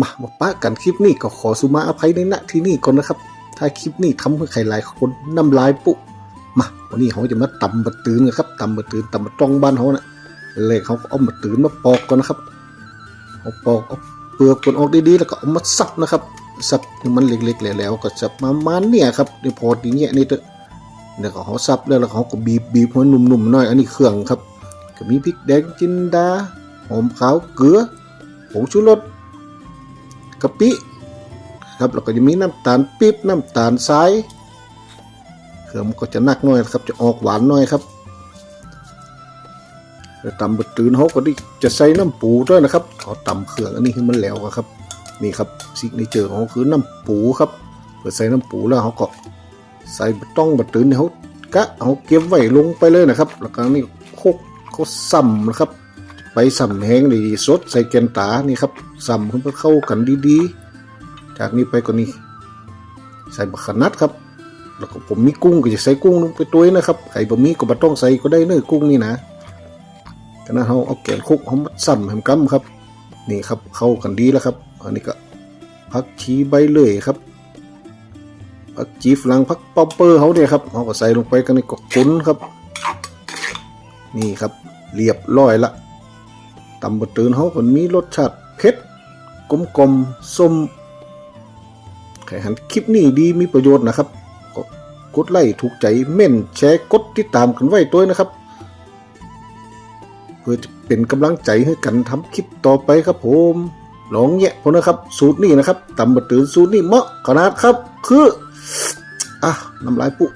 มามาปะกันคลิปนี้ก็ขอสุมาอภัยในณที่นี่ก่อนนะครับ ถ้าคลิปนี้ทำให้ใครหลายคนน้ำลายปุ๊มาวันนี้เขาจะมาตำบะตื่นกันครับตำบะตื่นตำบะตองบ้านเขานะเลยเขาก็เอาบะตืนมาปอกก่อนนะครับเอาปอกเอาเปลือกมันออกดีๆแล้วก็เอามาสับนะครับสับมันเล็กๆแล้วก็จะประมาณเนี่ยครับในพอดีเนี่ยนี่เถอะแล้วก็เขาสับแล้วแล้วเขาก็บีบบีบให้มันนุ่มๆหน่อยอันนี้เครื่องครับ ก็มีพริกแดงจินดาหอมขาวเกลือผงชูรส กะปิครับแล้วก็จะมีน้ำตาลปี๊บน้ำตาลทรายเครื่องมันก็จะนักหน่อยครับจะออกหวานหน่อยครับแล้วตำบดตื่นเขาก็ไดีจะใส่น้ำปูด้วยนะครับขาตำเครื่องอันนี้ให้มันแล้วครับนี่ครับซิกเนเจอของเขาคือน้ำปูครับเพื่อใส่น้ำปูแล้วเขาก็ใส่บต้องบดตื่นเขากะเอาเก็บไว้ลงไปเลยนะครับ แล้วก็นี่โคกเขาซ้ำนะครับ ไปซ้ำแห้งดีๆสดใส่แกนตานี่ครับซ้ำเพื่อเข้ากันดีๆ จากนี้ไปก็นี่ใส่บักขนัดครับ แล้วก็ผมมีกุ้งก็จะใส่กุ้งลงไปตัวนี้นะครับไข่บะหมี่ก็บ่ต้องใส่ก็ได้เนื้อกุ้งนี่นะก็นั้นเราเอาแกนคุกเขามาซ้ำแฮมกัมครับ นี่ครับเข้ากันดีแล้วครับ อันนี้ก็ผักชีใบเลยครับผักจีฝรั่งผักป๊อปเปอร์เขาเนี่ยครับเขาก็ใส่ลงไปกันนี่ก็คุ้นครับ นี่ครับเรียบร้อยละ ตำบะตืนเขาคนมีรสชาติเผ็ดกลมกลมๆส้มใครหันคลิปนี้ดีมีประโยชน์นะครับก็กดไลค์ถูกใจเม่นแชร์กดติดตามกันไว้ด้วยนะครับ เพื่อจะเป็นกำลังใจให้กันทำคลิปต่อไปครับผมลองแยะพอนะครับ สูตรนี้นะครับตำบะตืนสูตรนี้เหมาะขนาดครับ คืออะน้ำลายปุ๊